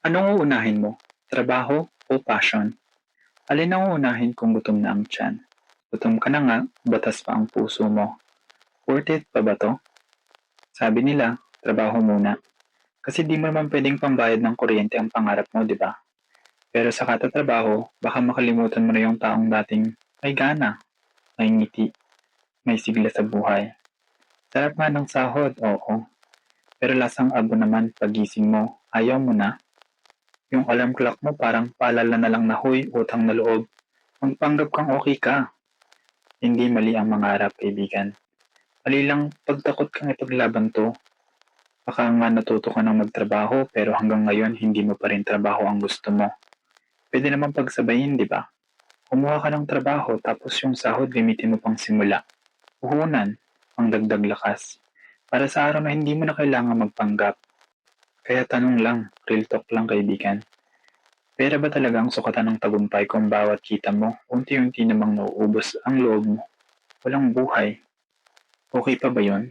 Anong uunahin mo? Trabaho o passion? Alin ang uunahin kung gutom na ang tiyan? Gutom ka na nga, batas pa ang puso mo. Worth it pa ba to? Sabi nila, trabaho muna. Kasi di mo naman pwedeng pambayad ng kuryente ang pangarap mo, di ba? Pero sa katatrabaho, baka makalimutan mo na yung taong dating may gana, may ngiti, may sigla sa buhay. Sarap nga ng sahod, oo. Pero lasang abo naman pagising mo, ayaw mo na. Yung alarm clock mo parang paalala na lang na huy, utang na loob. Magpanggap kang okay ka. Hindi mali ang mangarap, kaibigan. Mali lang pagtakot kang ipaglaban to. Baka nga natuto ka ng magtrabaho pero hanggang ngayon hindi mo pa rin trabaho ang gusto mo. Pwede naman pagsabayin, di ba? Kumuha ka ng trabaho tapos yung sahod gamitin mo pang simula. Puhunan, ang dagdag lakas. Para sa araw na hindi mo na kailangan magpanggap. Kaya tanong lang, real talk lang kaibigan. Pera ba talaga ang sukatan ng tagumpay kung bawat kita mo, unti-unti namang nauubos ang loob mo? Walang buhay. Okay pa ba yon?